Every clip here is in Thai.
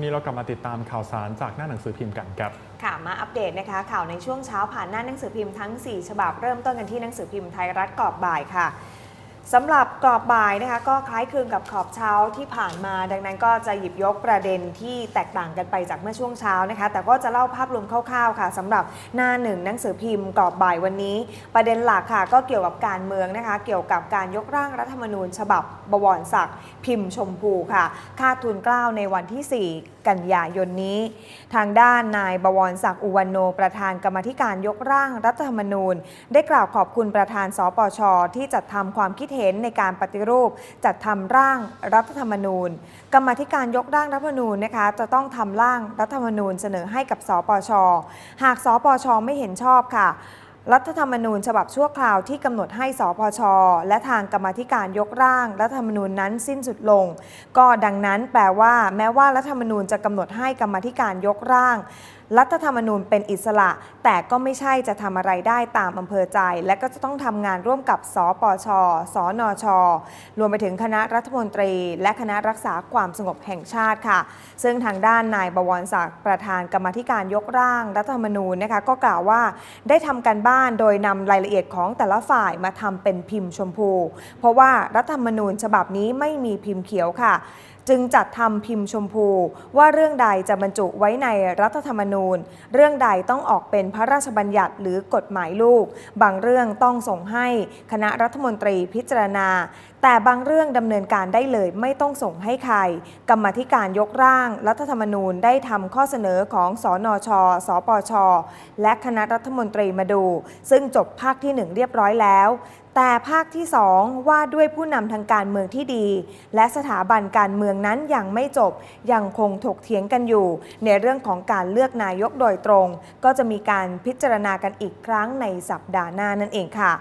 วงนี้เรากลับมาติดตามข่าวสารจากหน้าหนังสือพิมพ์กันครับ ค่ะ มาอัปเดตนะคะ ข่าวในช่วงเช้าผ่านหน้าหนังสือพิมพ์ทั้ง 4 ฉบับเริ่มต้นกันที่หนังสือพิมพ์ไทยรัฐกรอบบ่ายค่ะ สำหรับกรอบบ่ายนะคะก็คล้ายคลึงกับขอบเช้าที่ผ่านมา ดังนั้นก็จะหยิบยกประเด็นที่แตกต่างกันไปจากเมื่อช่วงเช้านะคะ แต่ก็จะเล่าภาพรวมคร่าวๆค่ะสำหรับหน้าหนึ่งหนังสือพิมพ์กรอบบ่ายวันนี้ ประเด็นหลักค่ะ ก็เกี่ยวกับการเมืองนะคะ เกี่ยวกับการยกร่างรัฐธรรมนูญ ฉบับบวรศักดิ์พิมพ์ชมพูค่ะ ค่าทุนกล้าวในวันที่ 4กันยายนนี้ ทางด้านนายบวรศักดิ์อุวันโนประธานกรรมธิการยกร่างรัฐธรรมนูญ ได้กล่าวขอบคุณประธานสปชที่จัดทำความคิดเห็นในการปฏิรูป จัดทำร่างรัฐธรรมนูญ กรรมธิการยกร่างรัฐธรรมนูญนะคะจะต้องทำร่างรัฐธรรมนูญเสนอให้กับสปชหากสปชไม่เห็นชอบค่ะ รัฐธรรมนูญฉบับชั่วคราวที่กำหนดให้สพช และทางกรรมธิการยกร่าง รัฐธรรมนูญนั้นสิ้นสุดลง ก็ดังนั้นแปลว่า แม้ว่ารัฐธรรมนูญจะกำหนดให้กรรมธิการยกร่าง รัฐธรรมนูญเป็นอิสระ แต่ก็ไม่ใช่จะทำอะไรได้ตามอำเภอใจ และก็จะต้องทำงานร่วมกับสปช สนช รวมไปถึงคณะรัฐมนตรี และคณะรักษาความสงบแห่งชาติค่ะ ซึ่งทางด้านนายบวรศักดิ์ประธานกรรมธิการยกร่างรัฐธรรมนูญนะคะก็กล่าวว่าได้ทำการบ้านโดยนำรายละเอียดของแต่ละฝ่ายมาทำเป็นพิมพ์ชมพู เพราะว่ารัฐธรรมนูญฉบับนี้ไม่มีพิมพ์เขียวค่ะ จึงจัดทำพิมพ์ชมพู ว่าเรื่องใดจะบรรจุไว้ในรัฐธรรมนูญ เรื่องใดต้องออกเป็นพระราชบัญญัติหรือกฎหมายลูก บางเรื่องต้องส่งให้คณะรัฐมนตรีพิจารณา แต่บางเรื่องดำเนินการได้เลยไม่ต้องส่งให้ใคร กรรมธิการยกร่าง รัฐธรรมนูญได้ทำข้อเสนอของสอนอชสปช และคณะรัฐมนตรีมาดู ซึ่งจบภาคที่หนึ่งเรียบร้อยแล้ว แต่ภาคที่ 2 ว่าด้วยผู้นำทางการเมืองที่ดี และสถาบันการเมืองนั้นยังไม่จบ ยังคงถกเถียงกันอยู่ ในเรื่องของการเลือกนายกโดยตรง ก็จะมีการพิจารณากันอีกครั้งในสัปดาห์หน้านั่นเองค่ะ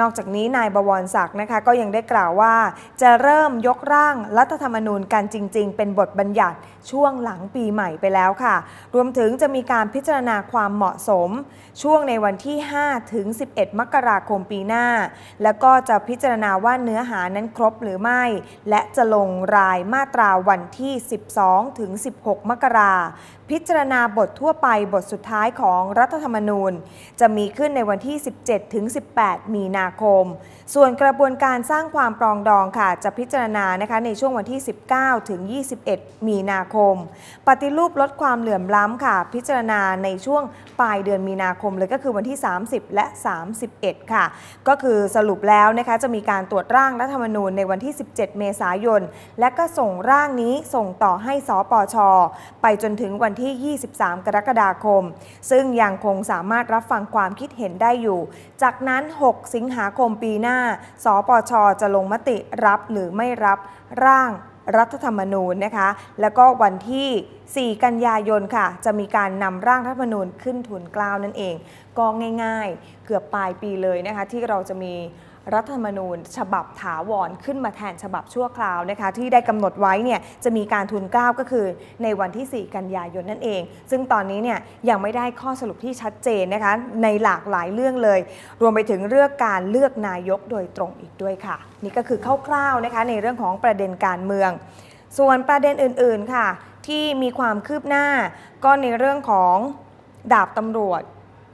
นอกจากนี้นายบวรศักดิ์นะคะก็ยังได้กล่าวว่า จะเริ่มยกร่างรัฐธรรมนูญกันจริง ๆ เป็นบทบัญญัติช่วงหลังปีใหม่ไปแล้วค่ะ รวมถึงจะมีการพิจารณาความเหมาะสม ช่วงในวันที่ 5 ถึง 11 มกราคมปีหน้า แล้วก็จะพิจารณาว่าเนื้อหานั้นครบหรือไม่ และจะลงรายมาตราวันที่ 12 ถึง 16 มกราพิจารณาบททั่วไปบทสุดท้ายของรัฐธรรมนูญ จะมีขึ้นในวันที่ 17 ถึง 18 มีนาคม ส่วนกระบวนการสร้างความปรองดองค่ะจะพิจารณานะคะในช่วงวันที่ 19 ถึง 21 มีนาคม ปฏิรูปลดความเหลื่อมล้ำค่ะ พิจารณาในช่วงปลายเดือนมีนาคมเลยก็คือวันที่ 30 และ 31 ค่ะ ก็คือสรุปแล้วนะคะจะมีการตรวจร่างรัฐธรรมนูญในวันที่ 17 เมษายน และก็ส่งร่างนี้ส่งต่อให้สปช ไปจนถึงวันที่ 23 กรกฎาคม ซึ่งยังคงสามารถรับฟังความคิดเห็นได้อยู่ จากนั้น 6 สิงหหาคมปีหน้า สปช จะลงมติรับหรือไม่รับร่างรัฐธรรมนูญนะคะ แล้วก็วันที่ 4 กันยายนค่ะ จะมีการนำร่างรัฐธรรมนูญขึ้นทุนกล้าวนั่นเอง ก็ง่ายๆ เกือบปลายปีเลยนะคะ ที่เราจะมี รัฐธรรมนูญ ฉบับถาวรขึ้นมาแทนฉบับชั่วคราวนะคะที่ได้กำหนดไว้เนี่ยจะมีการทุนเกล้าก็คือในวันที่ 4 กันยายนนั่นเอง ซึ่งตอนนี้เนี่ยยังไม่ได้ข้อสรุปที่ชัดเจนนะคะในหลากหลายเรื่องเลย รวมไปถึงเรื่องการเลือกนายกโดยตรงอีกด้วยค่ะ นี่ก็คือคร่าวๆนะคะในเรื่องของประเด็นการเมือง ส่วนประเด็นอื่นๆค่ะ ที่มีความคืบหน้าก็ในเรื่องของดาบตำรวจ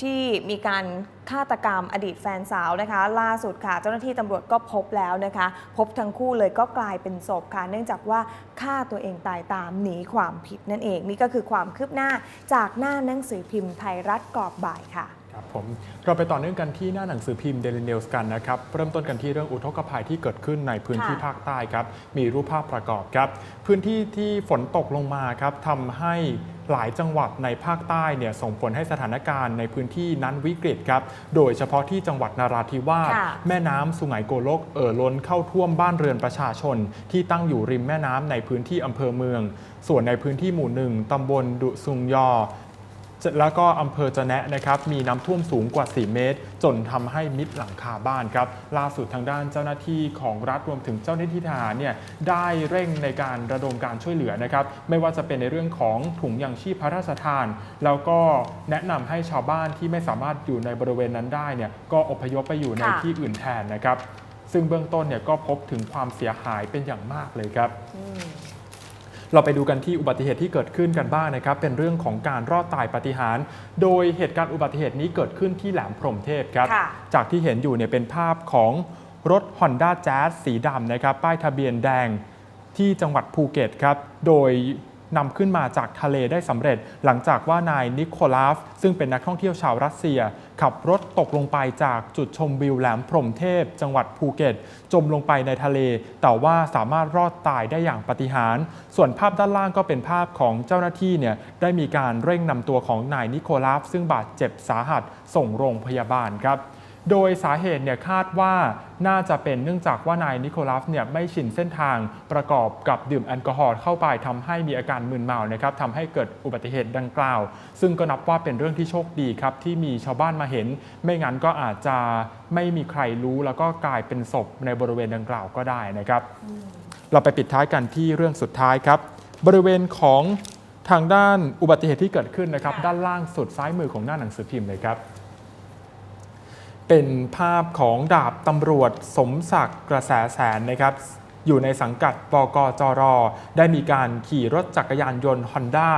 ที่มีการฆาตกรรมอดีตแฟนสาวนะคะ ล่าสุดค่ะ เจ้าหน้าที่ตำรวจก็พบแล้วนะคะ พบทั้งคู่เลยก็กลายเป็นศพค่ะ เนื่องจากว่าฆ่าตัวเองตายตามหนีความผิดนั่นเอง นี่ก็คือความคืบหน้าจากหน้าหนังสือพิมพ์ไทยรัฐกรอบบ่ายค่ะครับผมเราไปต่อเนื่องกันที่หน้าหนังสือพิมพ์ Daily News กันนะครับ เริ่มต้นกันที่เรื่องอุทกภัยที่เกิดขึ้นในพื้นที่ภาคใต้ครับ มีรูปภาพประกอบครับ พื้นที่ที่ฝนตกลงมาครับทำให้ หลายจังหวัดในภาคใต้เนี่ยส่งผลให้สถานการณ์ในพื้นที่นั้นวิกฤตครับโดยเฉพาะที่จังหวัดนาราธิวาสค่ะแม่น้ำสุไหงโกลกเอ่อล้นเข้าท่วมบ้านเรือนประชาชน ที่ตั้งอยู่ริมแม่น้ำในพื้นที่อำเภอเมือง ส่วนในพื้นที่หมู่หนึ่งตำบลดุซุงยอ แล้วก็อำเภอจะแนะนะครับมีน้ำท่วมสูงกว่า 4 เมตร จนทำให้มิดหลังคาบ้านครับล่าสุดทางด้านเจ้าหน้าที่ของรัฐรวมถึงเจ้าหน้าที่ทหารเนี่ยได้เร่งในการระดมการช่วยเหลือนะครับไม่ว่าจะเป็นในเรื่องของถุงยางชีพพระราชทาน แล้วก็แนะนำให้ชาวบ้านที่ไม่สามารถอยู่ในบริเวณนั้นได้เนี่ยก็อพยพไปอยู่ในค่ะที่อื่นแทนนะครับ ซึ่งเบื้องต้นเนี่ยก็พบถึงความเสียหายเป็นอย่างมากเลยครับอืม เราไปดูกันที่อุบัติเหตุที่เกิดขึ้นกันบ้างนะครับ เป็นเรื่องของการรอดตายปาฏิหาริย์โดยเหตุการณ์อุบัติเหตุนี้เกิดขึ้นที่แหลมพรหมเทพครับค่ะจากที่เห็นอยู่เนี่ยเป็นภาพของรถ Honda Jazz สีดำนะครับ ป้ายทะเบียนแดงที่จังหวัดภูเก็ตครับ โดย นำขึ้นมาจากทะเลได้สำเร็จ หลังจากว่านายนิโคลาฟ ซึ่งเป็นนักท่องเที่ยวชาวรัสเซีย ขับรถตกลงไปจากจุดชมวิวแหลมพรหมเทพ จังหวัดภูเก็ต จมลงไปในทะเล แต่ว่าสามารถรอดตายได้อย่างปาฏิหาริย์ส่วนภาพด้านล่างก็เป็นภาพของเจ้าหน้าที่เนี่ยได้มีการเร่งนำตัวของนายนิโคลาฟ ซึ่งบาดเจ็บสาหัสส่งโรงพยาบาลครับ โดยสาเหตุเนี่ยคาดว่าน่าจะเป็นเนื่องจากว่านายนิโคลัสเนี่ยไม่ชินเส้นทางประกอบกับดื่มแอลกอฮอล์เข้าไปทำให้มีอาการมึนเมานะครับทำให้เกิดอุบัติเหตุดังกล่าว ซึ่งก็นับว่าเป็นเรื่องที่โชคดีครับที่มีชาวบ้านมาเห็น ไม่งั้นก็อาจจะไม่มีใครรู้แล้วก็กลายเป็นศพในบริเวณดังกล่าวก็ได้นะครับ เราไปปิดท้ายกันที่เรื่องสุดท้ายครับ บริเวณของทางด้านอุบัติเหตุที่เกิดขึ้นนะครับ ด้านล่างสุดซ้ายมือของหน้าหนังสือพิมพ์เลยครับ เป็นภาพของดาบตำรวจสมศักดิ์กระแสแสนนะครับอยู่ในสังกัดบกจร ได้มีการขี่รถจักรยานยนต์ฮอนด้า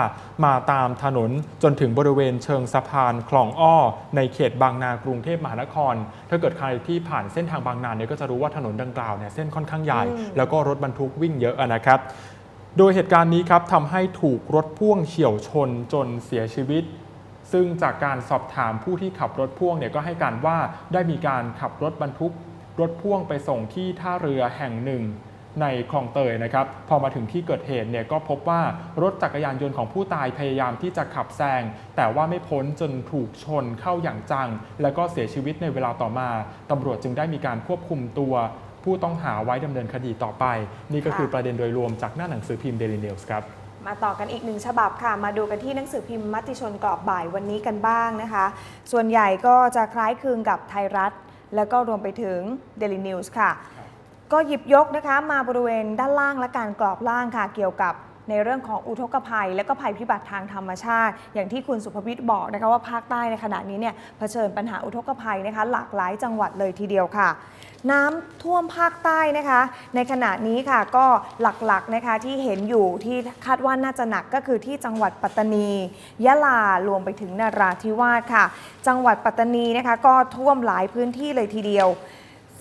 มาตามถนนจนถึงบริเวณเชิงสะพานคลองอ้อ ในเขตบางนากรุงเทพมหานคร ถ้าเกิดใครที่ผ่านเส้นทางบางนาเนี่ยก็จะรู้ว่าถนนดังกล่าวเนี่ยเส้นค่อนข้างใหญ่อืมแล้วก็รถบรรทุกวิ่งเยอะนะครับ โดยเหตุการณ์นี้ครับทำให้ถูกรถพ่วงเฉี่ยวชนจนเสียชีวิต ซึ่งจากการสอบถามผู้ที่ขับรถพ่วงเนี่ยก็ให้การว่าได้มีการขับรถบรรทุก รถพ่วงไปส่งที่ท่าเรือแห่งหนึ่งในคลองเตยนะครับ พอมาถึงที่เกิดเหตุเนี่ยก็พบว่ารถจักรยานยนต์ของผู้ตายพยายามที่จะขับแซง แต่ว่าไม่พ้นจนถูกชนเข้าอย่างจัง แล้วก็เสียชีวิตในเวลาต่อมาตำรวจจึงได้มีการควบคุมตัวผู้ต้องหาไว้ดำเนินคดีต่อไป นี่ก็คือประเด็นโดยรวมจากหน้าหนังสือพิมพ์ Daily News ครับ มาต่อกันอีกหนึ่งฉบับค่ะ มาดูกันที่หนังสือพิมพ์มติชนกรอบบ่ายวันนี้กันบ้างนะคะ ส่วนใหญ่ก็จะคล้ายคลึงกับไทยรัฐ แล้วก็รวมไปถึง Daily News ค่ะ ก็หยิบยกนะคะมาบริเวณด้านล่างและการกรอบล่างค่ะเกี่ยวกับ ในเรื่องของอุทกภัย และก็ภัยพิบัติทางธรรมชาติ อย่างที่คุณสุภวิทย์บอกนะคะว่าภาคใต้ในขณะนี้เนี่ยเผชิญปัญหาอุทกภัยนะคะหลากหลายจังหวัดเลยทีเดียวค่ะ น้ำท่วมภาคใต้นะคะ ในขณะนี้ค่ะก็หลักๆนะคะที่เห็นอยู่ที่คาดว่าน่าจะหนักก็คือที่จังหวัดปัตตานี ยะลารวมไปถึงนราธิวาสค่ะ จังหวัดปัตตานีนะคะก็ท่วมหลายพื้นที่เลยทีเดียว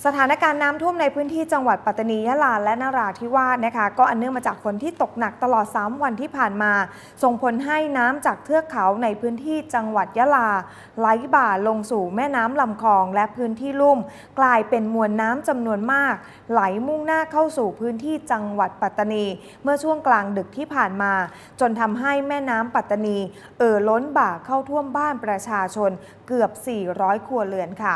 สถานการณ์น้ำท่วมในพื้นที่จังหวัดปัตตานียะลาและนราธิวาสนะคะ ก็อันเนื่องมาจากฝนที่ตกหนักตลอด 3 วันที่ผ่านมา ส่งผลให้น้ำจากเทือกเขาในพื้นที่จังหวัดยะลา ไหลบ่าลงสู่แม่น้ำลำคลองและพื้นที่ลุ่ม กลายเป็นมวลน้ำจำนวนมาก ไหลมุ่งหน้าเข้าสู่พื้นที่จังหวัดปัตตานี เมื่อช่วงกลางดึกที่ผ่านมา จนทำให้แม่น้ำปัตตานีเอ่อล้นบ่าเข้าท่วมบ้านประชาชนเกือบ 400 ครัวเรือนค่ะ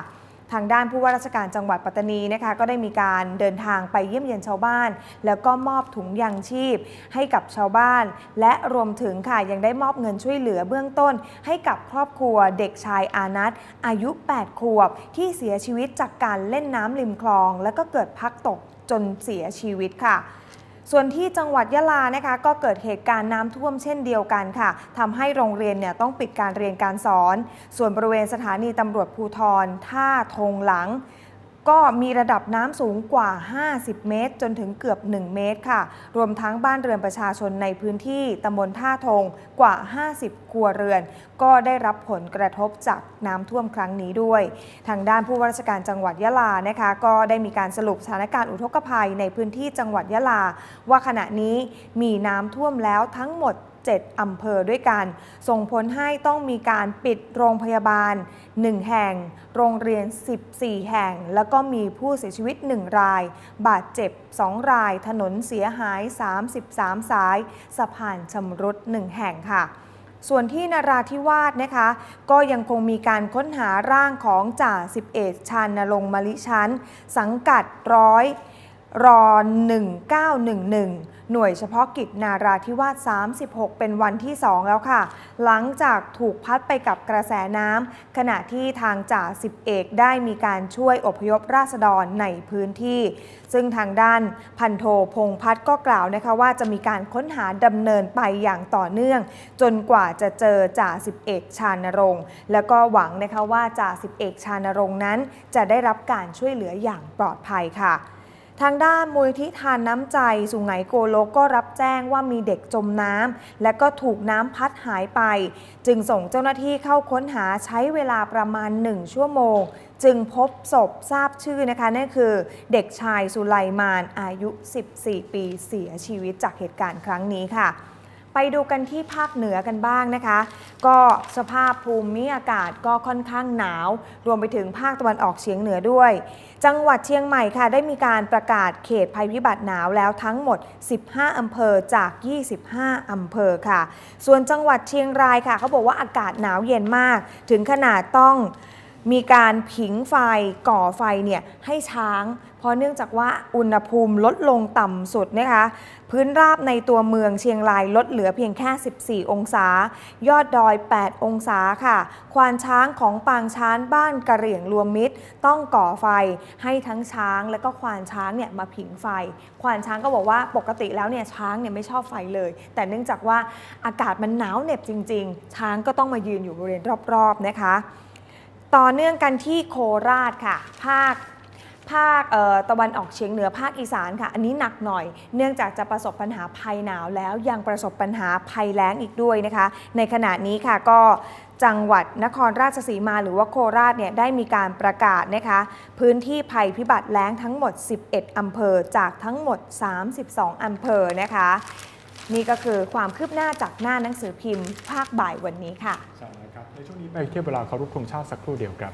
ทางด้านผู้ว่าราชการจังหวัดปัตตานีนะคะก็ได้มีการเดินทางไปเยี่ยมเยียนชาวบ้าน แล้วก็มอบถุงยางชีพ ให้กับชาวบ้าน และรวมถึงค่ะยังได้มอบเงินช่วยเหลือเบื้องต้น ให้กับครอบครัวเด็กชายอานัทอายุ 8 ขวบ ที่เสียชีวิตจากการเล่นน้ำริมคลอง แล้วก็เกิดพักตกจนเสียชีวิตค่ะ ส่วนที่จังหวัดยะลานะคะก็เกิดเหตุการณ์น้ำท่วมเช่นเดียวกันค่ะทำให้โรงเรียนเนี่ยต้องปิดการเรียนการสอน ส่วนบริเวณสถานีตำรวจภูทรท่าทงหลัง ก็มีระดับน้ำสูงกว่า 50 เมตร จนถึงเกือบ 1 เมตรค่ะ รวมทั้งบ้านเรือนประชาชนในพื้นที่ตำบลท่าทงกว่า 50 ครัวเรือน ก็ได้รับผลกระทบจากน้ำท่วมครั้งนี้ด้วย ทางด้านผู้ว่าราชการจังหวัดยะลานะคะ ก็ได้มีการสรุปสถานการณ์อุทกภัยในพื้นที่จังหวัดยะลา ว่าขณะนี้มีน้ำท่วมแล้วทั้งหมด 7 อำเภอด้วยกัน ส่งผลให้ต้องมีการปิดโรงพยาบาล 1 แห่ง โรงเรียน 14 แห่ง แล้วก็มีผู้เสียชีวิต 1 ราย บาดเจ็บ 2 ราย ถนนเสียหาย 33 สาย สะพานชำรุด 1 แห่งค่ะส่วนที่นราธิวาสนะคะ ก็ยังคงมีการค้นหาร่างของจ่าสิบเอกชานนลงมลิชั้น สังกัดร้อย รอ 1911 หน่วยเฉพาะกิจนาราธิวาส 36 เป็นวันที่ 2 แล้วค่ะ หลังจากถูกพัดไปกับกระแสน้ำขณะที่ทางจ่าสิบเอกได้มีการช่วยอพยพราษฎรในพื้นที่ ซึ่งทางด้านพันโทพงพัฒก็กล่าวนะคะว่าจะมีการค้นหาดำเนินไปอย่างต่อเนื่อง จนกว่าจะเจอจ่าสิบเอกชานรงค์แล้วก็หวังนะคะว่าจ่าสิบเอกชานรงค์นั้น จะได้รับการช่วยเหลืออย่างปลอดภัยค่ะ ทางด้านมูลที่ทานน้ำใจสุไหงโกโลกก็รับแจ้งว่ามีเด็กจมน้ำและก็ถูกน้ำพัดหายไป จึงส่งเจ้าหน้าที่เข้าค้นหาใช้เวลาประมาณ 1 ชั่วโมง จึงพบศพทราบชื่อนะคะนั่นคือเด็กชายสุไลมานอายุ 14 ปีเสียชีวิตจากเหตุการณ์ครั้งนี้ค่ะ ไปดูกันที่ภาคเหนือกันบ้างนะคะ ก็สภาพภูมิอากาศก็ค่อนข้างหนาว รวมไปถึงภาคตะวันออกเฉียงเหนือด้วย จังหวัดเชียงใหม่ค่ะ ได้มีการประกาศเขตภัยพิบัติหนาวแล้วทั้งหมด 15 อำเภอจาก 25 อำเภอค่ะ ส่วนจังหวัดเชียงรายค่ะเขาบอกว่าอากาศหนาวเย็นมาก ถึงขนาดต้อง มีการผิงไฟก่อไฟเนี่ยให้ช้าง เพราะเนื่องจากว่าอุณหภูมิลดลงต่ำสุดนะคะ พื้นราบในตัวเมืองเชียงรายลดเหลือเพียงแค่ 14 องศา ยอดดอย 8 องศาค่ะ ควานช้างของปางช้างบ้านกระเหรี่ยงรวมมิตร ต้องก่อไฟให้ทั้งช้างและก็ควานช้างเนี่ยมาผิงไฟ ควานช้างก็บอกว่าปกติแล้วเนี่ยช้างเนี่ยไม่ชอบไฟเลย แต่เนื่องจากว่าอากาศมันหนาวเหน็บจริง ๆ ช้างก็ต้องมายืนอยู่บริเวณรอบๆนะคะ ต่อเนื่องกันที่โคราชค่ะ ภาคภาคตะวันออกเฉียงเหนือภาคอีสานค่ะ อันนี้หนักหน่อย เนื่องจากจะประสบปัญหาภัยหนาวแล้วยังประสบปัญหาภัยแล้งอีกด้วยนะคะ ในขณะนี้ค่ะก็จังหวัดนครราชสีมาหรือว่าโคราชเนี่ยได้มีการประกาศนะคะพื้นที่ภัยพิบัติแล้งทั้งหมด 11 อำเภอจากทั้งหมด 32 อำเภอนะคะ นี่ก็คือความคืบหน้าจากหน้าหนังสือพิมพ์ ภาคบ่ายวันนี้ค่ะ ใช่แล้วครับ ในช่วงนี้ไปเทียบเวลาเคารพธงชาติสักครู่เดียวครับ